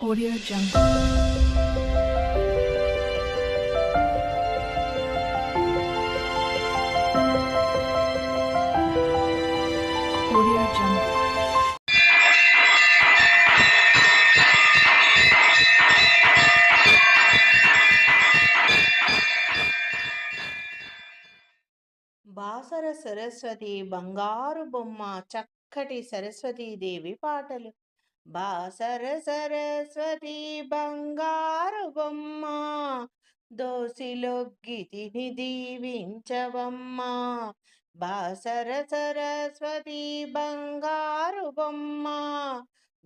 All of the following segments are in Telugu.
Audio Jungle. Audio Jungle. Basara Saraswati బంగారు బొమ్మ చక్కటి సరస్వతీదేవి పాటలు బాసర సరస్వతి బంగారు బొమ్మ దోసిలొగ్గితిని దీవించవమ్మా. బాసర సరస్వతి బంగారు బొమ్మ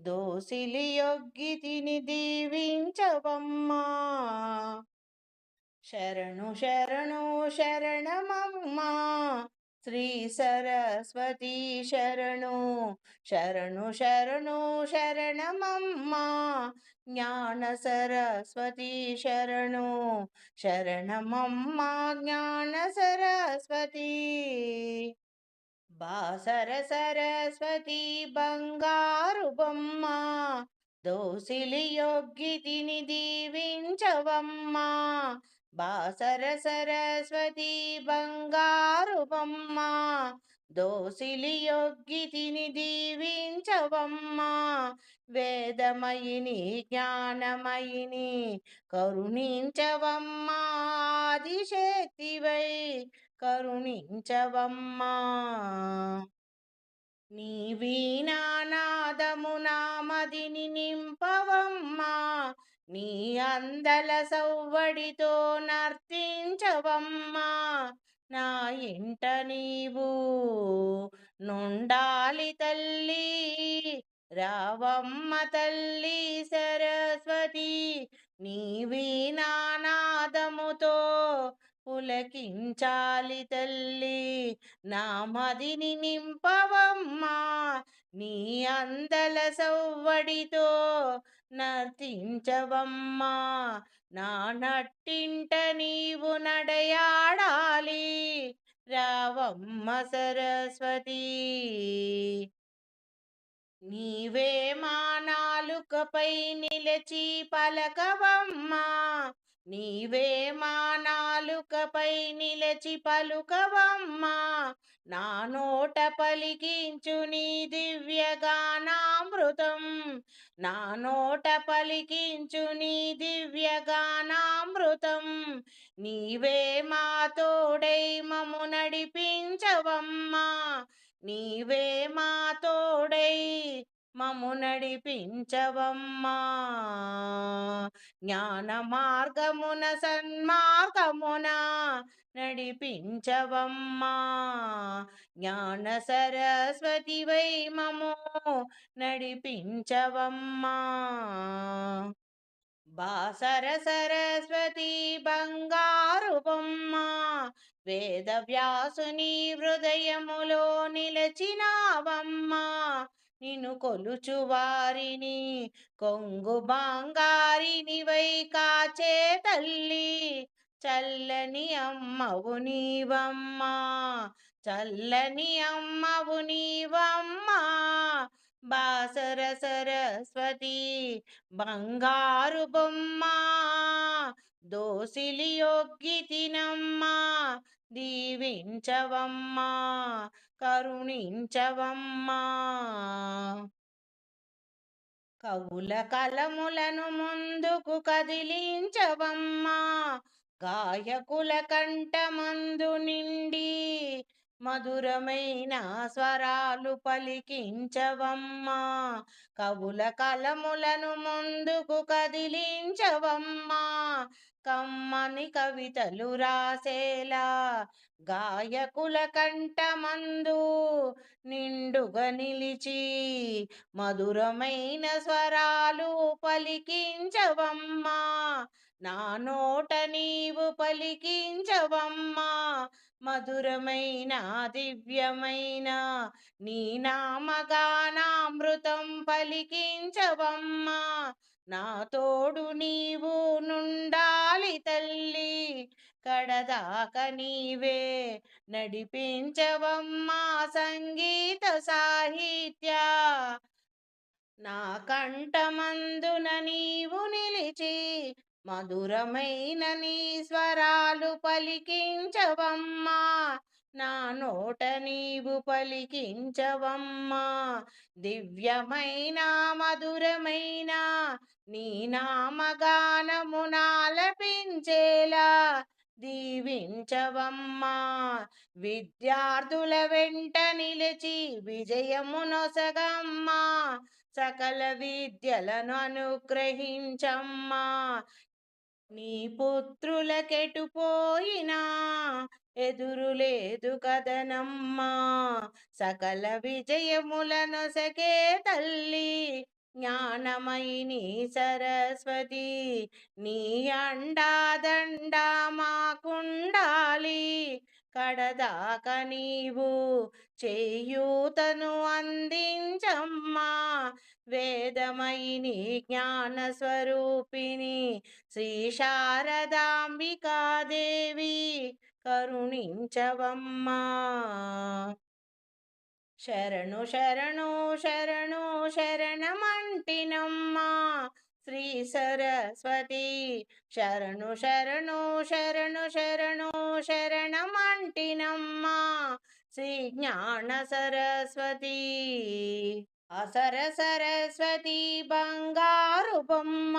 దోసిలి యొగ్గితిని దీవించవమ్మా. శరణు శరణు శరణమమ్మా శ్రీ సరస్వతి శరణు శరణు శరణు శరణమమ్మా. జ్ఞాన సరస్వతి శరణు శరణమమ్మా జ్ఞాన సరస్వతి. బాసర సరస్వతి బంగారు బొమ్మ దోసిలి యోగ్యతిని దీవించవమ్మా. బాసర సరస్వతి బంగారు బొమ్మ దోసిలి యొగ్గితిని దీవించవమ్మా వేదమయిని జ్ఞానమయిని కరుణించవమ్మా ఆదిశక్తివై కరుణించవమ్మా నీ వీణానాదము నామదిని నింపవమ్మా నీ అందల సవ్వడితో నర్తించవమ్మా. నా ఇంట నీవు నుండాలి తల్లి రావమ్మ తల్లి సరస్వతి నీవి నానాదముతో పులకించాలి తల్లి. నా మదిని నింపవమ్మా. నీ అందల సవ్వడితో నర్తించవమ్మా నా నట్టింట నీవు నడయాడాలి. రావమ్మ సరస్వతి. నీవే మా నాలుకపై నిలచి పలకవమ్మా నీవే మా నాలుకపై నిలచి పలుకవమ్మా నా నోట పలికించు నీ దివ్యగానామృతం నా నోట పలికించు నీ దివ్యగానామృతం నీవే మా తోడై మము నడిపించవమ్మా నీవే మా తోడై మము నడిపించవమ్మా జ్ఞాన మార్గమున సన్మార్గమున నడిపించవమ్మా. జ్ఞాన సరస్వతి వై మము నడిపించవమ్మా. బాసర సరస్వతి బంగారు బొమ్మ వేద వ్యాసుని హృదయములో నిలచినావమ్మా. నిన్ను కొలుచు వారిని కొంగు బంగారిని వై కాచే తల్లి. చల్లని అమ్మవు నీవమ్మా చల్లని అమ్మవు నీవమ్మా. బాసర సరస్వతి బంగారు బొమ్మ. దోసిలి యొగ్గితినమ్మా దీవించవమ్మా. కరుణించవమ్మా. కవుల కలములను ముందుకు కదిలించవమ్మా. గాయకుల కంఠమందు నిండి మధురమైన స్వరాలు పలికించవమ్మా. కవుల కలములను ముందుకు కదిలించవమ్మా. కమ్మని కవితలు రాసేలా గాయకుల కంఠమందు నిండుగా నిలిచి మధురమైన స్వరాలు పలికించవమ్మా నా నోట నీవు పలికించవమ్మా మధురమైన దివ్యమైన నీ నామగానామృతం పలికించవమ్మా నా తోడు నీవు నుండాలి తల్లి కడదాక నీవే నడిపించవమ్మా సంగీత సాహిత్య. నా కంఠమందున నీవు నిలిచి మధురమైన నీ స్వరాలు పలికించవమ్మా. నా నోట నీవు పలికించవమ్మా. దివ్యమైన మధురమైన నీ నామగానమునాలపించేలా దీవించవమ్మా. విద్యార్థుల వెంట నిలిచి విజయమునొసగమ్మా సకల విద్యలను అనుగ్రహించమ్మా. నీ పుత్రులకెటుపోయినా ఎదురులేదు కదనమ్మా సకల విజయములనొసగే తల్లి జ్ఞానమయిని సరస్వతి నీ అండాదండా మాకుండాలి. కడదాక నీవు చేయూతను అందించమ్మా. వేదమయిని జ్ఞాన స్వరూపిణి శ్రీ శారదాంబికాదేవి కరుణించవమ్మా. శరణు శరణు శరణు శరణమంటినమ్మా. శ్రీ సరస్వతి శరణు శరణు శరణు శరణు శరణమంటినమ్మా. శ్రీ జ్ఞాన సరస్వతి అసర సరస్వతి బంగారు బొమ్మ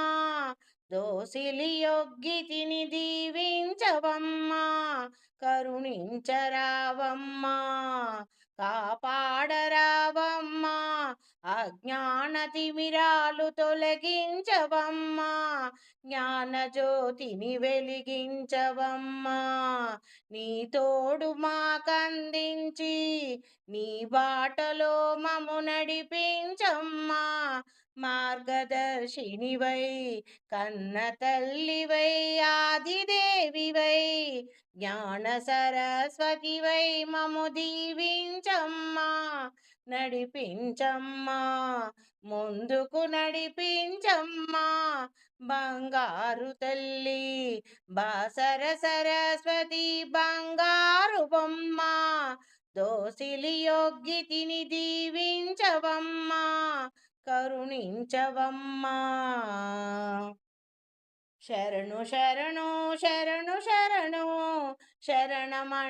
దోసిలి యొగ్గితిని దీవించవమ్మా. కరుణించరావమ్మా. కాపాడరావమ్మా. అజ్ఞాన తిమిరాలు తొలగించవమ్మా. జ్ఞాన జ్యోతిని వెలిగించవమ్మా. నీ తోడు మాకందించి నీ బాటలో మము నడిపించమ్మా. మార్గదర్శినివై కన్న తల్లివై ఆదిదేవివై జ్ఞాన సరస్వతివై మము దీవించమ్మా నడిపించమ్మా ముందుకు నడిపించమ్మా బంగారు తల్లి బాసర సరస్వతి బంగారు బొమ్మ దోసిలి యోగ్యతిని దీవించవమ్మా కరుణించవమ్మా. శరణు శరణు శరణు శరణు శరణమంటినమ్మా.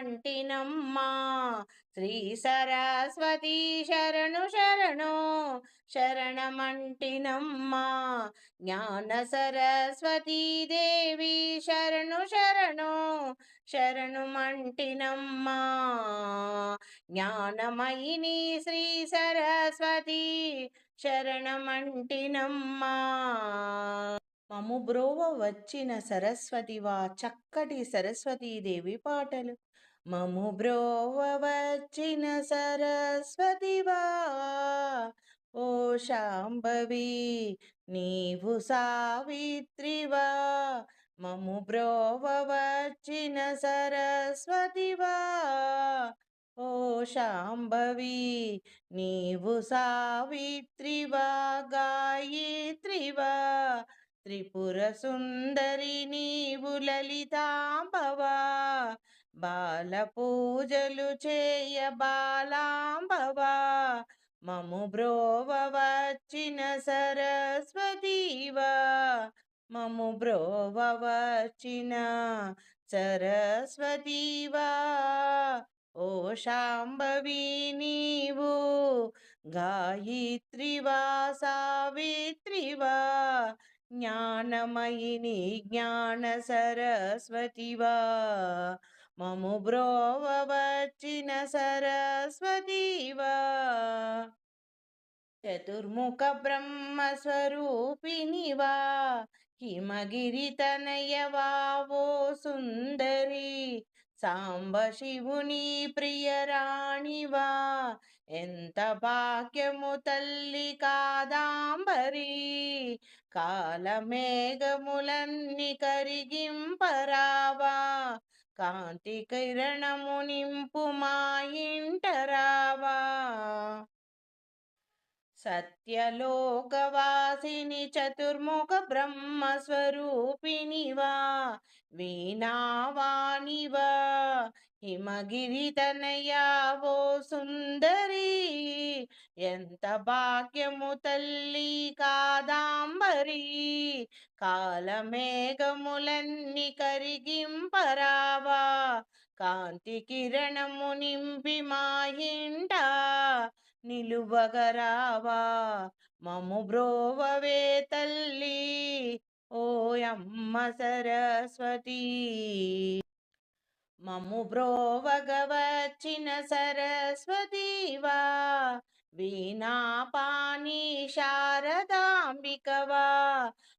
శ్రీ సరస్వతి శరణు శరణు శరణమంటినమ్మా. జ్ఞాన సరస్వతీ దేవి శరణు శరణు శరణుమంటినమ్మా. జ్ఞానమయిని శ్రీ సరస్వతి శరణమంటినమ్మా మము బ్రోవ వచ్చిన సరస్వతివా చక్కటి సరస్వతీదేవి పాటలు. మము బ్రోవ వచ్చిన సరస్వతివా ఓ శాంభవి నీవు సావిత్రివా మము బ్రోవ వచ్చిన సరస్వతివా ఓ శాంభవి నీవు సావిత్రివా గాయత్రివా త్రిపుర సుందరి నీవు లలితాంబవా బాల పూజలు చేయ బాలాంబవా మము బ్రోవ వచ్చిన సరస్వతీవా మము బ్రోవ వచ్చిన సరస్వతీవా. ఓ శాంభవి నీవు గాయత్రివా సావిత్రివా జ్ఞానమయిని జ్ఞాన సరస్వతివా మము బ్రోవ వచ్చిన సరస్వతివా చతుర్ముఖ బ్రహ్మ స్వరూపిణివా హిమగిరి తనయవా ఓ సుందరి సాంబ శివుని ప్రియరాణివా ఎంత భాగ్యము తల్లి కాదాంబరి కాలమేఘములన్ని కరిగింపరావా కాంతి కిరణము నింపు మా ఇంటరావా సత్యలోకవాసిని చతుర్ముఖ బ్రహ్మస్వరూపిణివా వీణావాణివా హిమగిరి తనయావో సుందరి ఎంత భాగ్యము తల్లి కాదాంబరి కాలమేఘములన్నీ కరిగింపరావా కాంతి కిరణము నింపి మాహింట నిలువగరావా మము బ్రోవవే తల్లి. ఓయమ్మ సరస్వతి. మము బ్రోవగవచ్చిన సరస్వతివా వీణాపాని శారదాంబికవా.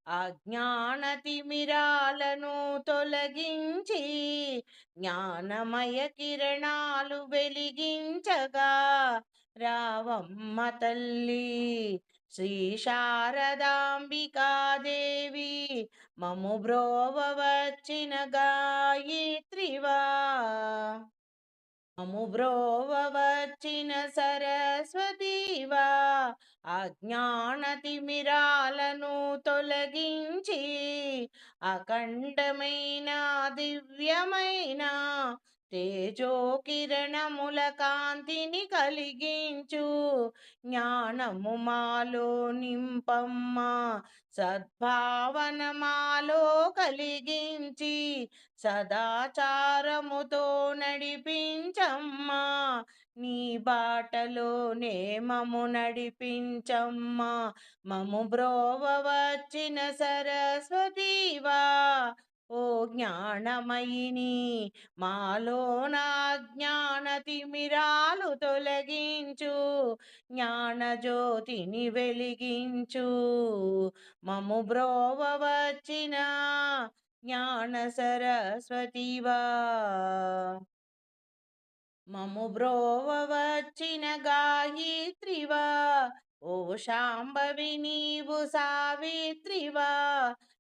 అజ్ఞానతిమిరాలను తొలగించి జ్ఞానమయ కిరణాలు వెలిగించగా. రావమ్మ తల్లి శ్రీ శారదాంబికాదేవి మము బ్రోవ వచ్చిన గాయత్రివా మము బ్రోవ వచ్చిన సరస్వతివా అజ్ఞాన తిమిరాలను తొలగించి అఖండమైన దివ్యమైన తేజోకిరణముల కాంతిని కలిగించు. జ్ఞానము మాలో నింపమ్మ సద్భావన మాలో కలిగించి. సదాచారముతో నడిపించమ్మా నీ బాటలోనే మము నడిపించమ్మా. మము బ్రోవ వచ్చిన సరస్వతివా ఓ జ్ఞానమయిని మాలో నా జ్ఞాన తిమిరాలు తొలగించు జ్ఞానజ్యోతిని వెలిగించు. మము బ్రోవ వచ్చిన జ్ఞాన సరస్వతివా మము బ్రోవ వచ్చిన గాయత్రివా. ఓ శాంభవి నీవు సావిత్రివా.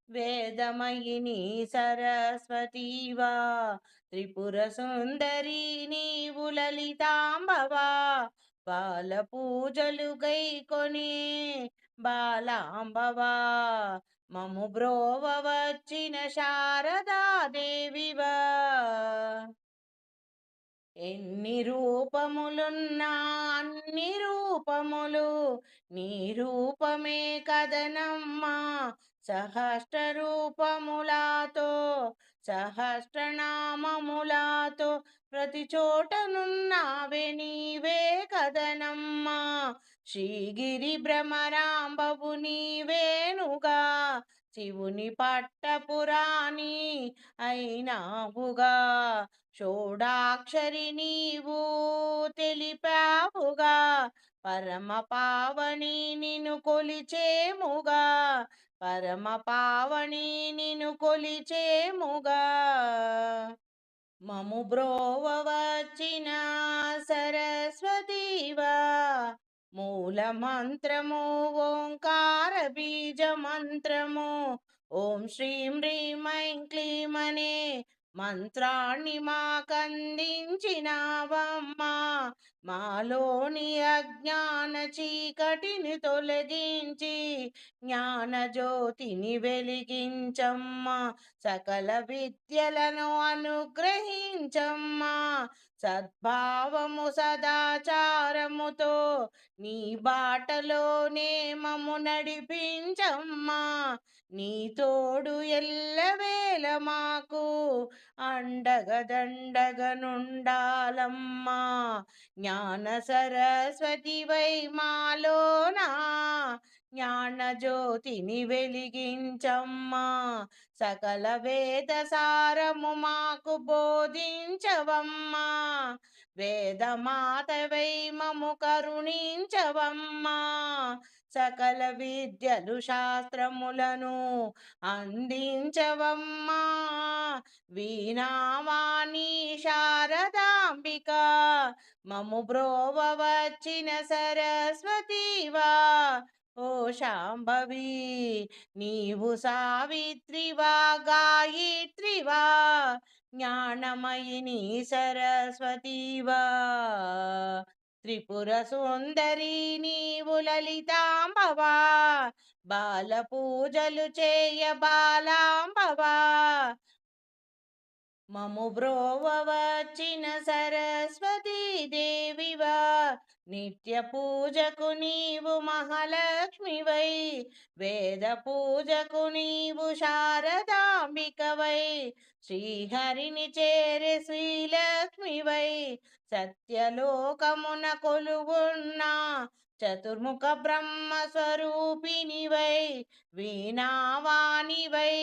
వేదమయిని సరస్వతివా త్రిపుర సుందరి నీవు లలితాంబవా బాల పూజలు గైకొని బాలాంబవా మము బ్రోవ వచ్చిన శారదాదేవివా ఎన్ని రూపములున్నా నిరూపములు నిరూపమే కదనమ్మా సహస్ర రూపములాతో సహస్రనామములాతో ప్రతి చోటనున్నావే నీవే కదనమ్మా శ్రీగిరి భ్రమరాంబవు నీవేనుగా శివుని పట్టపురాణి అయినావుగా. షోడాక్షరి నీవు తెలిపావుగా. పరమ పావని నిను కొలిచేముగా పరమ పావని నిను కొలిచేముగా మము బ్రోవ వచ్చిన సరస్వతివా మూల మంత్రము ఓంకార బీజ మంత్రము. ఓం శ్రీం హ్రీం ఐం క్లీం మంత్రాన్ని మాకందించినావమ్మా మాలోని అజ్ఞాన చీకటిని తొలగించి జ్ఞాన జ్యోతిని వెలిగించమ్మా. సకల విద్యలను అనుగ్రహించమ్మా. సద్భావము సదాచారముతో నీ బాటలోనే మము నడిపించమ్మా. నీ తోడు ఎల్లవేళ మాకు అండగదండగనుండాలమ్మా. జ్ఞాన సరస్వతి వై మాలోనా జ్ఞాన జ్యోతిని వెలిగించమ్మా। సకల వేద సారము మాకు బోధించవమ్మా। వేదమాతవై మము కరుణించవమ్మా। సకల విద్యలు శాస్త్రములను అందించవమ్మా. వీణావాణి శారదాంబిక మము బ్రోవ వచ్చిన సరస్వతివా. ఓ శాంభవి నీవు సావిత్రివా గాయత్రివా జ్ఞానమయిని సరస్వతివా. త్రిపుర సుందరి నీవు లలితాంబవా బాల పూజలు చేయ బాలాంబవా మము బ్రోవ వచ్చిన సరస్వతీ దేవివా నిత్య పూజకు నీవు మహాలక్ష్మివై వేద పూజకు నీవు శారదాంబికవై శ్రీహరిని చేరే శ్రీలక్ష్మివై సత్యలోకమున కొలువున్నా చతుర్ముఖ బ్రహ్మ స్వరూపినివై వీణావాణివై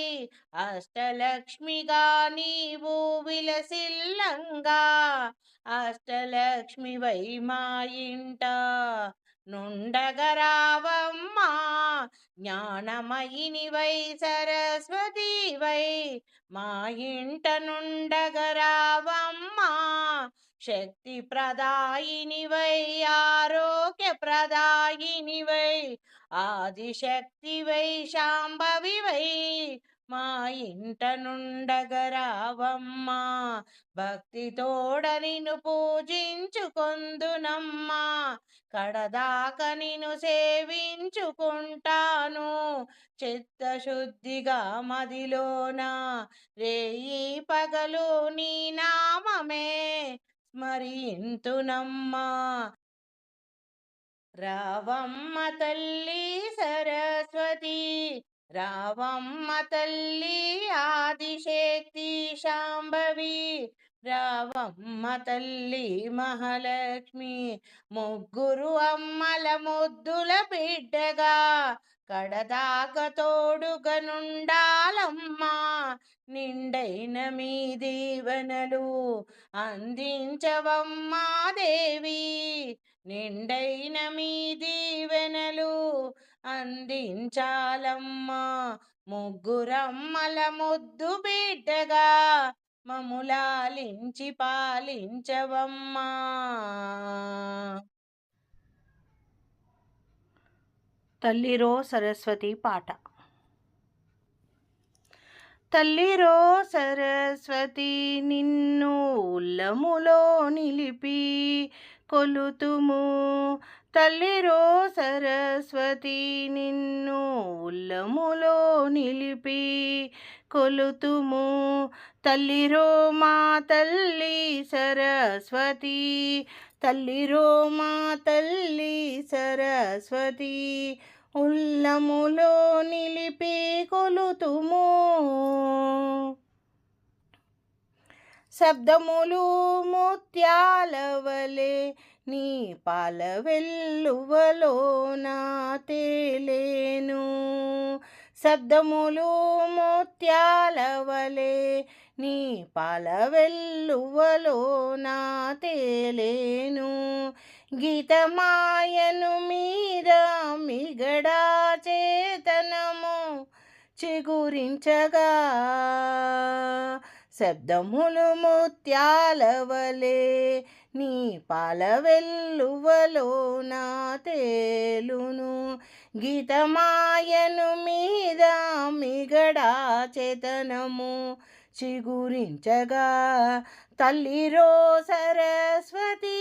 అష్టలక్ష్మిగా నీవు విలసిల్లంగా అష్టలక్ష్మివై మా ఇంట నుండగరావమ్మా జ్ఞానమయిని వై సరస్వతి వై మా ఇంట నుండగరావమ్మా శక్తి ప్రదాయిని వై ఆరోగ్య ప్రదాయిని వై ఆదిశక్తి వై శాంభవి వై మా ఇంట నుండగరావమ్మా భక్తి తోడ నిన్ను పూజించుకొందునమ్మా. కడదాక నిన్ను సేవించుకుంటాను. చిత్తశుద్ధిగా మదిలోన రేయి పగలు నీ నామమే స్మరింతునమ్మా. రావమ్మ తల్లి సరస్వతి రావమ్మ తల్లి ఆదిశక్తి శాంభవి రావమ్మ తల్లి మహాలక్ష్మి ముగ్గురు అమ్మల ముద్దుల బిడ్డగా కడదాక తోడుగా నుండాలమ్మా నిండైన మీ దీవెనలు అందించవమ్మా దేవి నిండైన మీ దీవెనలు అందించాలమ్మా. ముగ్గురమ్మల ముద్దు బిడ్డగా మములాలించి పాలించవమ్మా. తల్లిరో సరస్వతి పాట. తల్లిరో సరస్వతి నిన్ను ఉల్లములో నిలిపి కొలుతుము. తల్లిరో సరస్వతి నిన్ను ఉల్లములో నిలిపి కొలుతుము. తల్లిరో మా తల్లి సరస్వతి తల్లిరో మా తల్లి సరస్వతి ఉల్లములో నిలిపి కొలుతుము. శబ్దములు ముత్యాలవలే నీ పాల వెల్లువలోన తేలేను. శబ్దములు మోత్యాల వలె నీ పాల వెల్లువలోన తేలేను. గీతమాయను మీద మిగడా చేతనము చిగురించగా. శబ్దములు ముత్యాలవలే నీ పాలవెల్లువలో నా తేలును. గీతమాయను మీద మిగడా చేతనము. చిగురించగా తల్లిరో సరస్వతి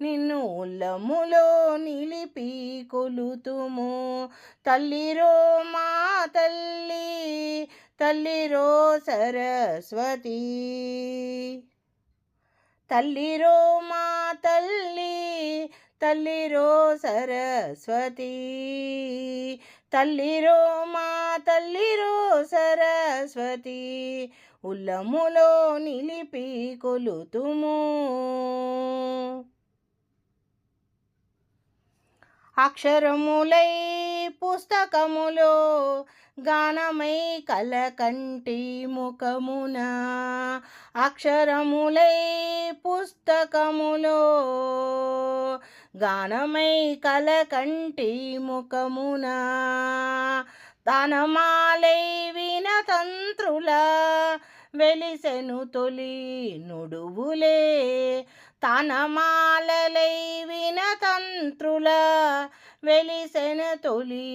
నిన్ను ఉల్లములో నిలిపి కొలుతుము. తల్లిరో మా తల్లి తల్లిరో సరస్వతి. తల్లిరో మా తల్లి తల్లిరో సరస్వతి. తల్లిరో మా తల్లిరో సరస్వతి ఉల్లములో నిలిపి కొలుతుము. అక్షరములై పుస్తకములో గానమై కలకంటి ముఖమున. అక్షరములై పుస్తకములో గానమై కలకంటి ముఖమున. తనమాలై వినతంత్రుల వెలిసెను తొలి నుడువులే తనమాలలై వినతంత్రుల వెలిసెన తొలి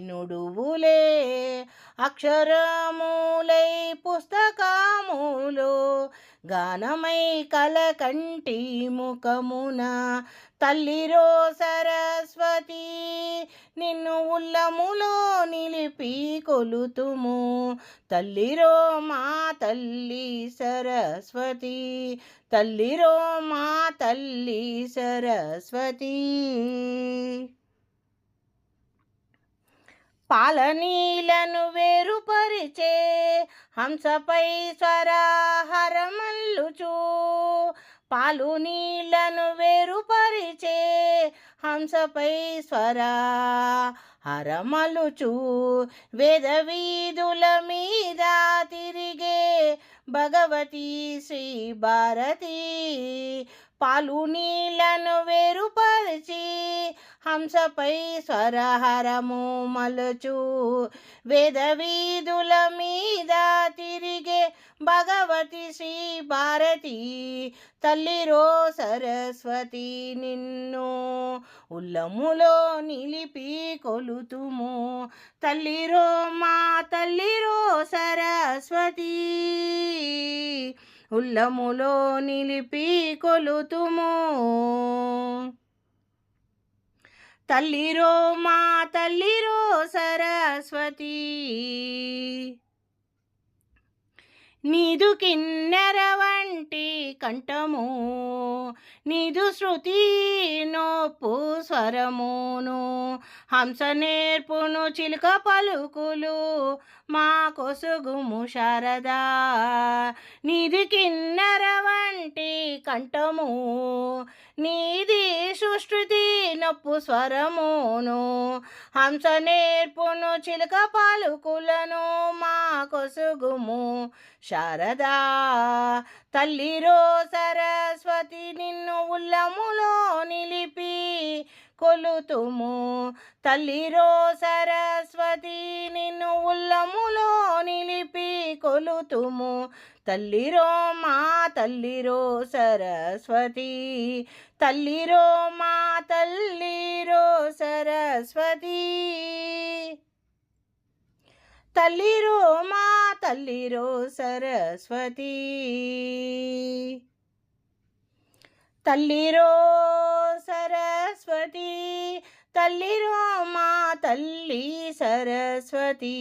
నుడువులే అక్షరములై పుస్తకములో గానమై కలకంటి ముఖమున తల్లిరో సరస్వతి నిన్ను ఉల్లములో నిలిపి కొలుతుము. తల్లిరో మా తల్లి సరస్వతి తల్లిరో మా తల్లి సరస్వతి. పాలనీలను వేరుపరిచే హంసపై స్వరాహరమల్లుచు. పాలు నీళ్ళను వేరుపరిచే హంసపై స్వరా హరమలుచు వేద వీధుల మీద తిరిగే భగవతి శ్రీ భారతి పాలు నీళ్ళను వేరుపరిచి హంసపై స్వరహరము మలుచు వేద వీధుల మీద తిరిగే భగవతి శ్రీ భారతి తల్లిరో సరస్వతి నిన్ను ఉల్లములో నిలిపి కొలుతుము. తల్లిరో మా తల్లిరో సరస్వతి ఉల్లములో నిలిపి కొలుతుము. తల్లిరో మా తల్లిరో సరస్వతి. నీదు కిన్నెర వంటి కంఠము నీదు శృతి నోపు స్వరమును హంస నేర్పును చిలుక పలుకులు మా కొసుగుము శారదా. నీది కిన్నెర వంటి కంఠము నీది సుష్టి నొప్పు స్వరమును హంస నేర్పును చిలుక పాలుకులను మా కొసుగుము. శారదా తల్లిరో సరస్వతి నిన్ను ఉల్లములో నిలిపి కొలుతుము. తల్లిరో సరస్వతి నిన్ను ఉల్లములో నిలిపి కొలుతుము. తల్లిరో మా తల్లిరో సరస్వతి. తల్లిరో మా తల్లిరో సరస్వతి. తల్లిరో మా తల్లిరో సరస్వతి. తల్లిరో సరస్వతి. తల్లిరో మా తల్లి సరస్వతి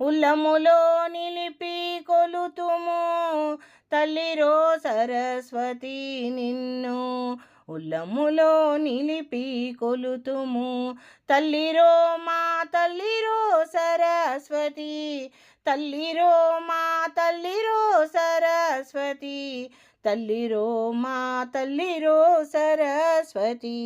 ఉల్లములో నిలిపి కొలుతుము. తల్లిరో సరస్వతి నిన్ను ఉల్లములో నిలిపి కొలుతుము. తల్లిరో మా తల్లిరో సరస్వతి తల్లిరో మా తల్లిరో సరస్వతి తల్లిరో మా తల్లిరో సరస్వతి.